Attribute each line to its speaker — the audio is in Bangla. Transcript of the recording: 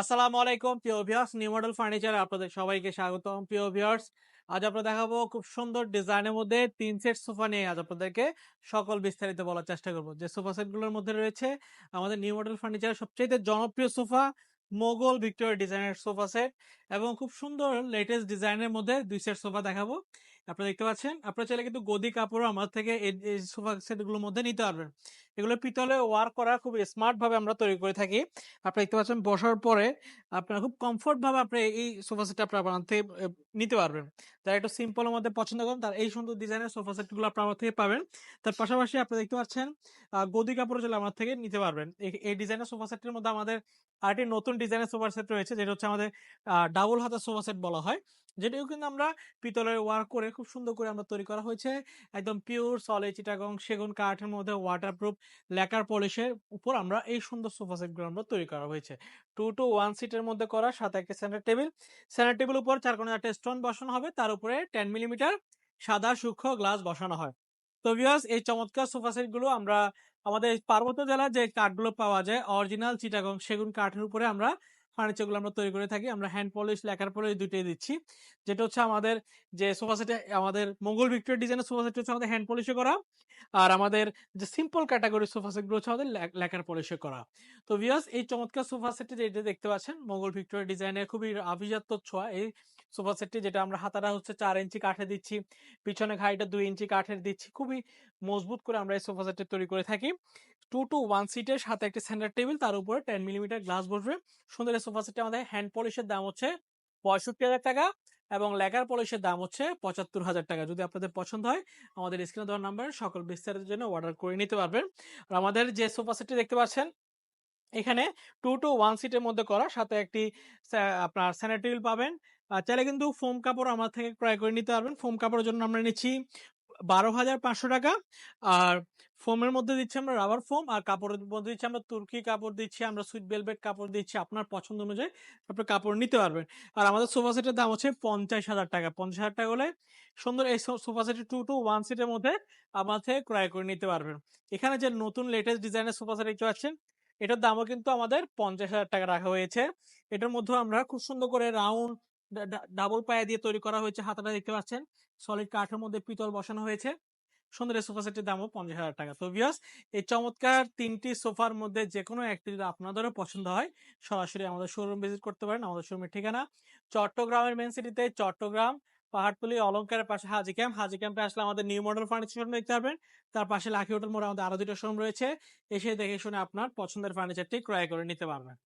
Speaker 1: আসসালামু আলাইকুম, প্রিয় ভিউয়ার্স নিউ মডেল ফার্নিচার আপনাদের সবাইকে স্বাগতম। প্রিয় ভিউয়ার্স আজ আপনারা দেখাবো খুব সুন্দর ডিজাইনের মধ্যে তিন সেট সোফা নিয়ে আজ আপনাদেরকে সকল বিস্তারিত বলার চেষ্টা করব। যে সোফা সেটগুলোর মধ্যে রয়েছে আমাদের নিউ মডেল ফার্নিচারের সবচেয়ে জনপ্রিয় সোফা মোগল ভিক্টোরিয়া ডিজাইনের সোফা সেট এবং খুব সুন্দর লেটেস্ট ডিজাইনের মধ্যে দুই সেট সোফা দেখাবো। আপনারা দেখতে পাচ্ছেন? আপনারা চাইলে কিন্তু গদি কাপড় আমার থেকে এই সোফা সেটগুলোর মধ্যে নিতে পারবেন। এগুলো পিতলে ওয়ার্ক করা খুব স্মার্ট ভাবে আমরা তৈরি করে থাকি। আপনারা দেখতে পাচ্ছেন বসার পরে আপনারা খুব কমফোর্ট ভাবে আপনি এই সোফা সেট আপনারা বানাতে থেকে নিতে পারবেন। যারা একটু সিম্পলের মধ্যে পছন্দ করেন, তার এই সুন্দর ডিজাইনের সোফা সেটগুলো আপনার আমার থেকে পাবেন। তার পাশাপাশি আপনারা দেখতে পাচ্ছেন গদি কাপড় চলে আমার থেকে নিতে পারবেন। এই- এই ডিজাইনের সোফা সেটের মধ্যে আমাদের আরেকটি নতুন ডিজাইনের সোফা সেট রয়েছে, যেটা হচ্ছে আমাদের ডাবল হাতের সোফা সেট বলা হয়। যেটাও কিন্তু আমরা পিতলের ওয়ার্ক করে খুব সুন্দর করে আমরা তৈরি করা হয়েছে। একদম পিওর সলিড চিটাগং সেগুন কাঠের মধ্যে ওয়াটারপ্রুফ লেকার পলিশের উপর আমরা এই সুন্দর সোফা সেটগুলো আমরা তৈরি করা হয়েছে। টু টু ওয়ান সিটের মধ্যে করা, সাথে একটা সেন্টার টেবিল সেন্টার টেবিল উপর চার কোণে একটা স্টোন বসানো হবে, তার উপরে টেন মিলিমিটার সাদা সূক্ষ্ম গ্লাস বসানো হয়। তো ভিউয়ার্স এই চমৎকার সোফা সেটগুলো আমরা আমাদের পার্বত্য জেলার যে কাঠগুলো পাওয়া যায় অরিজিনাল চিটাগং সেগুন কাঠের উপরে আমরা ফার্নিচারগুলো আমরা তৈরি করে থাকি। আমরা হ্যান্ড পলিশ লেখার পলিশ দুইটাই দিচ্ছি। যেটা হচ্ছে আমাদের যে সোফা সেটে আমাদের মঙ্গল ভিক্টোরিয়া ডিজাইনের সোফা সেট হচ্ছে আমাদের হ্যান্ড পলিশে করা আর আমাদের যে সিম্পল ক্যাটাগরি সোফা সেটগুলো হচ্ছে আমাদের লেখার পলিশে করা। তো ভিউয়ার্স এই চমৎকার সোফা সেটটি যেটা দেখতে পাচ্ছেন, মঙ্গল ভিক্টোরিয়া ডিজাইনের খুবই আভিজাত্য ছোঁয়া। এই সোফা সেটটি যেটা আমরা হাতাটা হচ্ছে চার ইঞ্চি কাঠে দিচ্ছি, পিছনে ঘাইটা দুই ইঞ্চি কাঠের দিচ্ছি, খুবই মজবুত করে আমরা এই সোফা সেটটি তৈরি করে থাকি। টু টু ওয়ান সিটের সাথে একটি সেন্টার টেবিল তার উপরে টেন মিলিমিটার গ্লাস বসবে। সুন্দর সোফা সেটটি আমাদের হ্যান্ড পলিশের দাম হচ্ছে পঁয়ষট্টি হাজার টাকা এবং লেকার পলিশের দাম হচ্ছে পঁচাত্তর হাজার টাকা। যদি আপনাদের পছন্দ হয়, আমাদের স্ক্রিনে দেওয়ার নাম্বার সকল বিস্তারিতের জন্য অর্ডার করে নিতে পারবেন। আর আমাদের যে সোফা সেটটি দেখতে পাচ্ছেন, এখানে টু টু ওয়ান সিটের মধ্যে করা, সাথে একটি আপনার স্যানিটারি পাবেন। চাইলে কিন্তু ফোম কাপড় আমার থেকে ক্রয় করে নিতে পারবেন। ফোম কাপড়ের জন্য আমরা নিচ্ছি বারো হাজার পাঁচশো টাকা। আর ফোমের মধ্যে দিচ্ছি আমরা রাবার ফোম আর কাপড়ের মধ্যে দিচ্ছি আমরা তুর্কি কাপড় দিচ্ছি, আমরা সুইট বেলভেট কাপড় দিচ্ছি, আপনার পছন্দ অনুযায়ী আপনি কাপড় নিতে পারবেন। আর আমাদের সোফা সেটের দাম হচ্ছে পঞ্চাশ হাজার টাকা। পঞ্চাশ হাজার টাকা হলে সুন্দর এই সোফা সেটের টু টু ওয়ান সিটের মধ্যে আমার থেকে ক্রয় করে নিতে পারবেন। এখানে যে নতুন লেটেস্ট ডিজাইনের সোফা সেট দেখতে পাচ্ছেন, এটার দামও কিন্তু আমাদের পঞ্চাশ হাজার টাকা রাখা হয়েছে। এটার মধ্যে আমরা খুব সুন্দর করে রাউন্ড ডাবল পায়া দিয়ে তৈরি করা হয়েছে হাতাটা, দেখতে পাচ্ছেন? সলিড কাঠের মধ্যে পিতল বসানো হয়েছে। সুন্দর সোফা সেটের দামও পঞ্চাশ হাজার টাকা। তো বিয়াস এই চমৎকার তিনটি সোফার মধ্যে যে কোনো একটি যদি আপনাদেরও পছন্দ হয়, সরাসরি আমাদের শোরুম ভিজিট করতে পারেন, আমাদের শোরুমের ঠিকানা। চট্টগ্রামের মেন সিটিতে চট্টগ্রাম, পাহাড়তলি অলঙ্কারের পাশে হাজি ক্যাম্প হাজি ক্যাম্পে আসলে আমাদের নিউ মডেল ফার্নিচার শোরুম দেখতে পারবেন। তার পাশে লাখি হোটেল মোড়ে আমাদের আরও দুটো শোরুম রয়েছে। এসে দেখে শুনে আপনার পছন্দের ফার্নিচারটি ক্রয় করে নিতে পারবেন।